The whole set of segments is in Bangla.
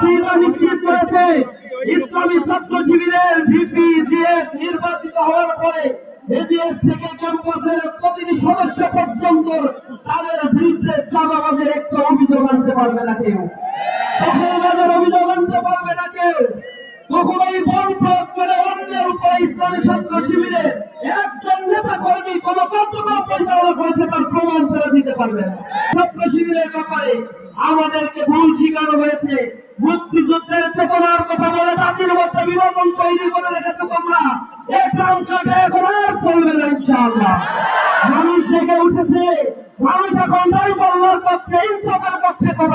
ফিরা নিশ্চিত করেছে। ইসলামী ছাত্র শিবিরের ভিপি জিএস নির্বাচিত হওয়ার পরে এদেশ থেকে ক্যাম্পাসের প্রতিটি সদস্য পর্যন্ত তাদের বিরুদ্ধে চাঁদাবাজের একটা অভিযোগ আনতে পারবে না কেউ। চাঁদাবাজের অভিযোগ আনতে পারবে না কেউ। কখনোই বল প্রয়োগ করে অন্যের উপরে ইসলামী ছাত্র শিবিরে একজন নেতা কর্মী কোন কার্যক্রম পরিচালনা করেছে তার প্রমাণ তারা দিতে পারবে না। ছাত্র শিবিরের ব্যাপারে আমাদেরকে ভুল শিখানো হয়েছে। মুক্তিযুদ্ধের চেতনার কথা বলে জাতির মধ্যে বিভাজন তৈরি করে রেখেছে তোমরা। এখন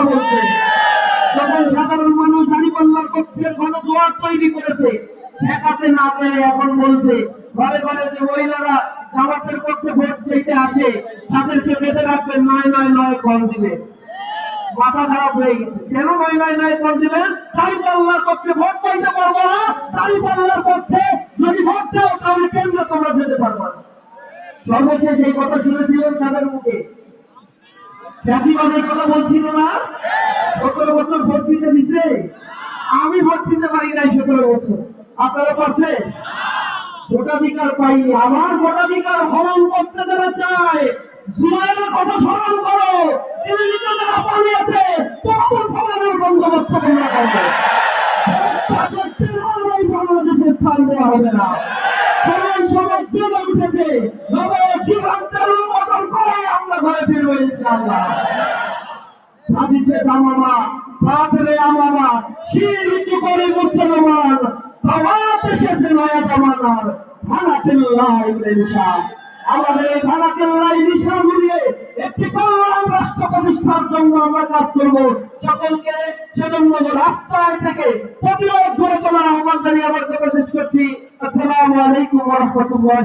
বলছে। করেছে না এখন বলছে, ঘরে ঘরে যে মহিলারা জামাতের পক্ষে ভোট চাইতে আসে, তাদেরকে বেঁধে রাখবেন নয় নয় নয় কল দিবে। মাথা খারাপ হয়ে গেছে কেন নয় নয় নয় কল দিবেন দাঁড়িপাল্লার পক্ষে ভোট চাইতে পারব না। দাঁড়িপাল্লার পক্ষে যদি ভোট দাও, তাহলে কেন্দ্রে তোমরা যেতে পারব না। সর্বশেষ এই কথা শুনেছিলেন তাদের মুখে। জাতিবাদের কথা বলছিল না? সতেরো বছর ভোট দিতে দিচ্ছে আমি ভোট দিতে পারি নাই সতেরো বছর। আপনারা পারছে ভোটাধিকার পাইনি। আমার ভোটাধিকার হরণ করতে যারা চায় জুমাইয়ের কথা সবাই সবাই সবাই আমরা ঘরে ফিরবো ইনশাআল্লাহ। সাদিতে জামামা সাথে আমামা শিরিকি করে মুসলমান সমাজ এসেছে নয়া জামানার ভানাতিল্লাহ ইবলিশা আমাদের এই ভানাতিল্লাহ দিশা মিলিয়ে একটি কল্যাণ রাষ্ট্র প্রতিষ্ঠার জন্য আমরা কাজ করব। সকলকে সেজন্য রাস্তায় থেকে প্রতিরোধ করে তোলার আহ্বান জানিয়ে আমার কথা শেষ করছি। আসসালামু আলাইকুম রহমতুল্লাহ